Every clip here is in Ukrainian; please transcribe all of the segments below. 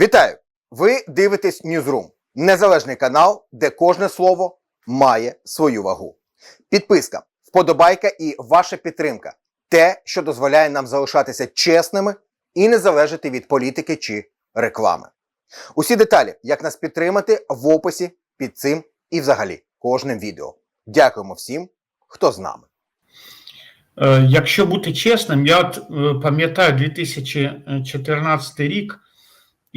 Вітаю! Ви дивитесь Newsroom, незалежний канал, де кожне слово має свою вагу. Підписка, вподобайка і ваша підтримка те, що дозволяє нам залишатися чесними і не залежати від політики чи реклами. Усі деталі, як нас підтримати, в описі під цим і взагалі кожним відео. Дякуємо всім, хто з нами. Е, Якщо бути чесним, я е, пам'ятаю 2014 рік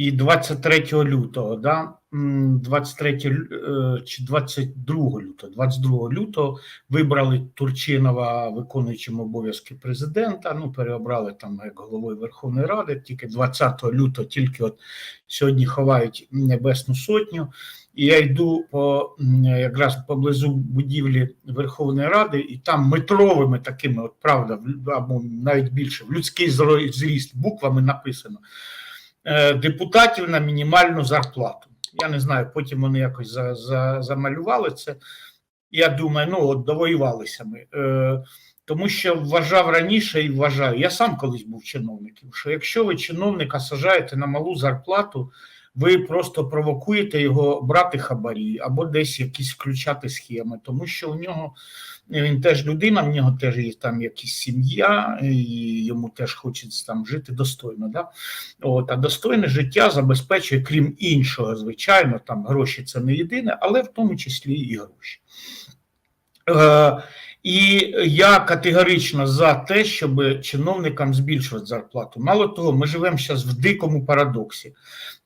і 23 лютого, да, 23 е, чи 22 лютого, 22 лютого вибрали Турчинова виконуючим обов'язки президента. Ну, переобрали там як головою Верховної Ради. Тільки 20 лютого, тільки от сьогодні ховають Небесну Сотню. І я йду по якраз поблизу будівлі Верховної Ради, і там метровими такими, от правда, або навіть більше, в людський зріст буквами написано депутатів на мінімальну зарплату. Я не знаю, потім вони якось за, за, замалювали це. Я думаю, ну от довоювалися ми. Е, тому що вважав раніше і вважаю, я сам колись був чиновником, що якщо ви чиновника сажаєте на малу зарплату, ви просто провокуєте його брати хабарі або десь якісь включати схеми, тому що у нього він теж людина, в нього теж є там якісь сім'я, і йому теж хочеться там жити достойно. Да? От, а достойне життя забезпечує, крім іншого, звичайно, там гроші це не єдине, але в тому числі і гроші. Е, і я категорично за те, щоб чиновникам збільшувати зарплату. Мало того, ми живемо зараз в дикому парадоксі,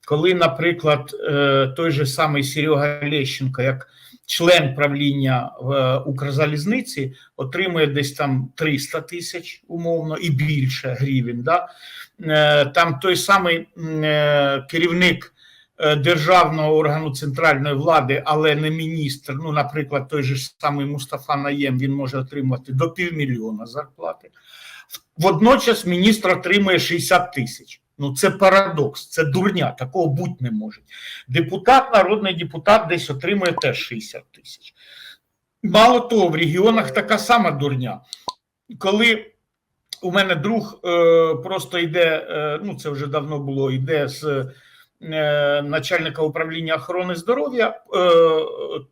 коли, наприклад, е, той же самий Серега Лещенко, як член правління е, Укрзалізниці, отримує десь там 300 тисяч умовно і більше гривень. Да? Е, Там той самий керівник державного органу центральної влади, але не міністр. Ну, наприклад, той же самий Мустафа Наєм, він може отримати до півмільйона зарплати. Водночас міністр отримує 60 тисяч. Ну, це парадокс, це дурня, такого бути не може. Депутат, народний депутат десь отримує теж 60 тисяч. Мало того, в регіонах така сама дурня. Коли у мене друг е, просто йде, е, ну це вже давно було, йде з е, начальника управління охорони здоров'я, е,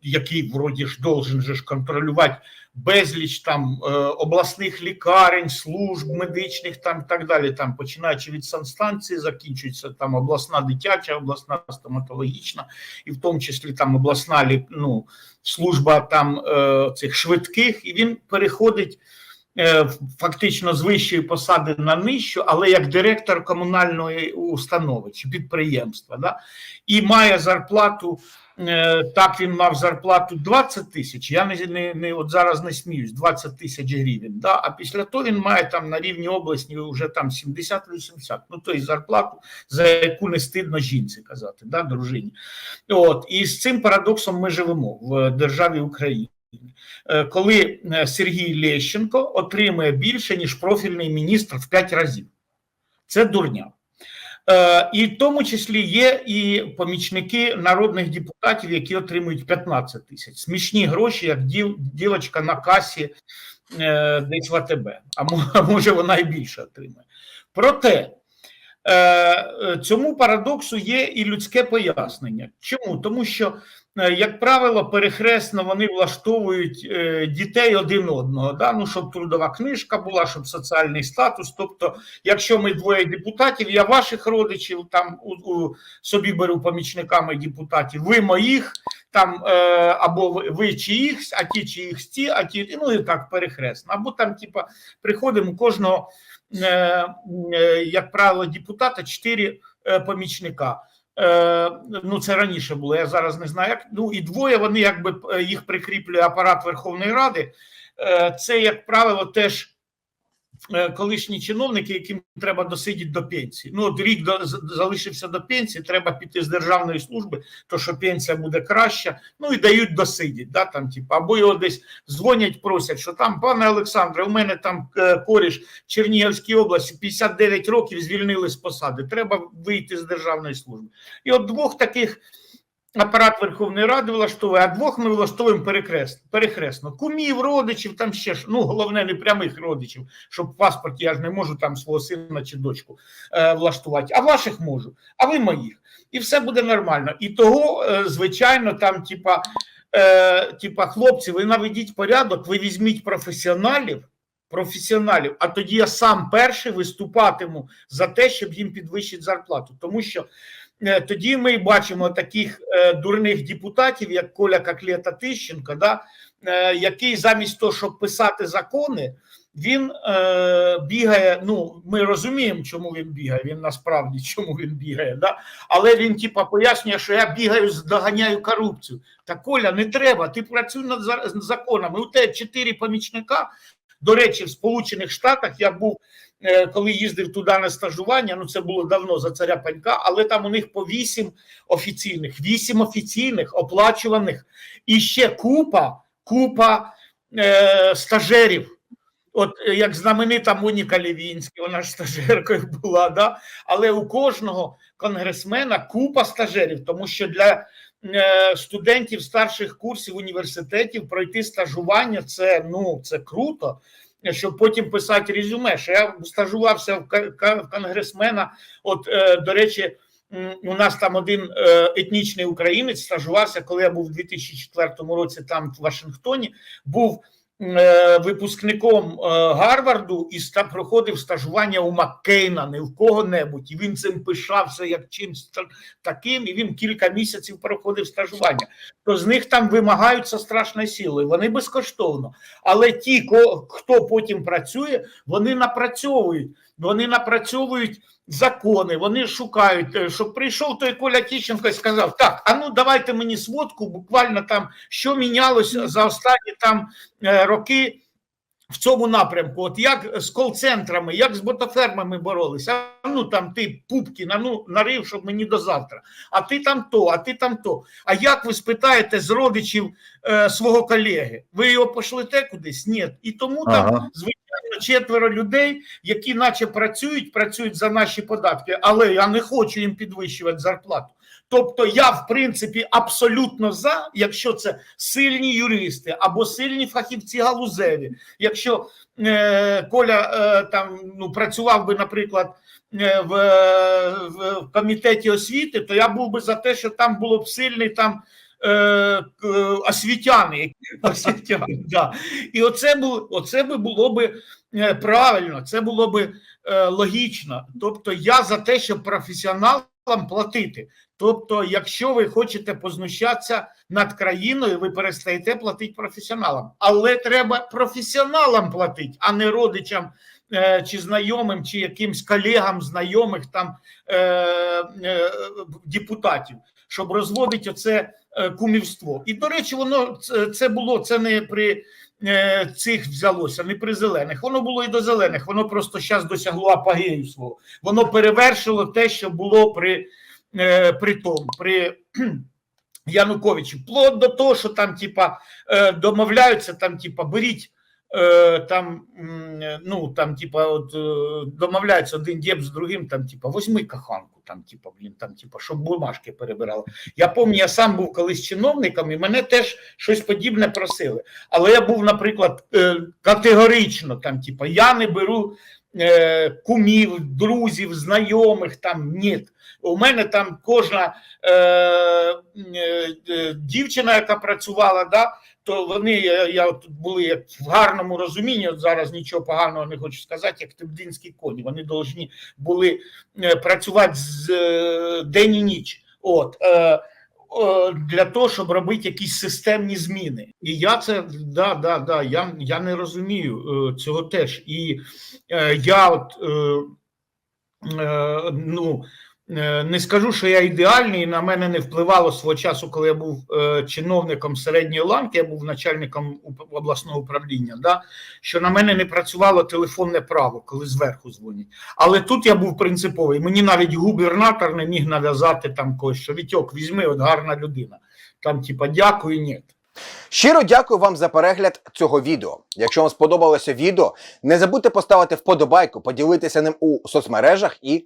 який вроді ж должен же ж контролювати безліч там е, обласних лікарень, служб медичних, там так далі. Там починаючи від санстанції, закінчується там обласна дитяча, обласна стоматологічна, і в тому числі там обласна ну, служба там е, цих швидких, і він переходить. Е, Фактично з вищої посади на нижчу, але як директор комунальної установи чи підприємства, да? і має зарплату Е, так він мав зарплату 20 тисяч. Я не, не, не от зараз не сміюсь, 20 тисяч гривень. Да? А після того він має там на рівні області вже там 70-80. Ну тобто зарплату, за яку не стидно жінці казати, да, дружині. От і з цим парадоксом ми живемо в державі Україні. Е, Коли е, Сергій Лещенко отримує більше ніж профільний міністр в 5 разів, це дурня. Е, І в тому числі є і помічники народних депутатів, які отримують 15 тисяч. Смішні гроші, як діл, ділочка на касі десь в АТБ, а може вона і більше отримає. Проте цьому парадоксу є і людське пояснення. Чому? Тому що, як правило, перехресно вони влаштовують е, дітей один одного, да? ну, щоб трудова книжка була, щоб соціальний статус. Тобто, якщо ми двоє депутатів, я ваших родичів там у, у собі беру помічниками депутатів, ви моїх там е, або ви, чиїхсь, а ті чиїхсь ті, а ті ну і так перехресно. Або там, типа, приходимо кожного, е, е, як правило, депутата чотири е, помічника. Е, ну це раніше було. Я зараз не знаю, як ну і двоє вони якби е, їх прикріплює апарат Верховної Ради. Е, це, як правило, теж колишні чиновники, яким треба досидіти до пенсії. Ну, от рік до, залишився до пенсії, треба піти з державної служби, то що пенсія буде краща, ну і дають досидіти. Да, там, типу, або його десь дзвонять, просять, що там, пане Олександре, у мене там е, коріш в Чернігівській області 59 років звільнили з посади. Треба вийти з державної служби. І от двох таких апарат Верховної Ради влаштовує, а двох ми влаштовуємо перекресно, перехресно. Кумів, родичів, там ще ж, ну головне, не прямих родичів, щоб в паспорті я ж не можу там свого сина чи дочку е, влаштувати, а ваших можу, а ви моїх. І все буде нормально. І того, е, звичайно, там, типа, е, типа, хлопці, ви наведіть порядок, ви візьміть професіоналів. Професіоналів, а тоді я сам перший виступатиму за те, щоб їм підвищити зарплату. Тому що тоді ми бачимо таких е, дурних депутатів, як Коля Коклета Тищенко, да, е, який замість того, щоб писати закони, він е, бігає. Ну, ми розуміємо, чому він бігає. Він насправді чому він бігає, да? але він типа пояснює, що я бігаю, доганяю корупцію. Та Коля, не треба. Ти працюй над за- законами. У тебе чотири помічника. До речі, в Сполучених Штатах я був, е, коли їздив туди на стажування. Ну це було давно за царя панька, але там у них по вісім офіційних, вісім офіційних оплачуваних, і ще купа, купа е, стажерів. От е, як знаменита Моніка Лівінська, вона ж стажеркою була, да? але у кожного конгресмена купа стажерів, тому що для е, студентів старших курсів університетів пройти стажування це ну це круто. Щоб потім писати резюме, що я стажувався в конгресмена. От, е, до речі, у нас там один е, етнічний українець стажувався, коли я був у 2004 році там в Вашингтоні, був випускником е, Гарварду і проходив стажування у Маккейна, не в кого-небудь. І він цим пишався як чимсь таким, і він кілька місяців проходив стажування. То з них там вимагаються страшної сили. Вони безкоштовно. Але ті, хто потім працює, вони напрацьовують. Вони напрацьовують закони, вони шукають, е, щоб прийшов той Коля Тіщенко і сказав: так, а ну давайте мені сводку, буквально там, що мінялося за останні там е, роки. В цьому напрямку, от як з кол-центрами, як з ботофермами боролися. А ну там ти пупки на ну нарив, щоб мені до завтра. А ти там то, а ти там то. А як ви спитаєте з родичів е, свого колеги? Ви його пошлете кудись? Ні. І тому там звичайно четверо людей, які наче працюють, працюють за наші податки, але я не хочу їм підвищувати зарплату. Тобто я, в принципі, абсолютно за, якщо це сильні юристи або сильні фахівці галузеві. Якщо е, Коля е, там ну працював би, наприклад, е, в, в, в комітеті освіти, то я був би за те, що там було б сильний там. Е, к- Освітяни, які- освітяни, да. і оце було, оце би було би е, правильно, це було би е, логічно. Тобто, я за те, щоб професіоналам платити. Тобто, якщо ви хочете познущатися над країною, ви перестаєте платити професіоналам, але треба професіоналам платити, а не родичам е, чи знайомим, чи якимсь колегам знайомих там е, е, депутатів, щоб розводити оце е, кумівство. І до речі, воно це, було це не при е, цих взялося, не при зелених. Воно було і до зелених. Воно просто зараз досягло апогею свого. Воно перевершило те, що було при, е, при тому, при Януковичі. Вплоть до того, що там, типа, домовляються, там, типа, беріть. Е, Там, е, ну, там, типа, от, е, домовляються один дєб з другим, там, типа, возьми каханку, там, типа, блін, там, типа, щоб бумажки перебирали. Я пам'ятаю, я сам був колись чиновником, і мене теж щось подібне просили. Але я був, наприклад, категорично там, типа, я не беру кумів, друзів, знайомих там ні. У мене там кожна е, е, дівчина, яка працювала, да, то вони я, я от були як в гарному розумінні. От зараз нічого поганого не хочу сказати, як тибдинські коні. Вони повинні були е, працювати з е, день і ніч. От е, для того, щоб робити якісь системні зміни. І я це да, да, да, я, я не розумію е, цього теж. І е, я от е, е, ну. Е, Не скажу, що я ідеальний, на мене не впливало свого часу, коли я був е, чиновником середньої ланки, я був начальником обласного управління, да, що на мене не працювало телефонне право, коли зверху дзвонять. Але тут я був принциповий. Мені навіть губернатор не міг нав'язати там когось, що Вітьок, візьми, от гарна людина. Там, типа, дякую, ні. Щиро дякую вам за перегляд цього відео. Якщо вам сподобалося відео, не забудьте поставити вподобайку, поділитися ним у соцмережах і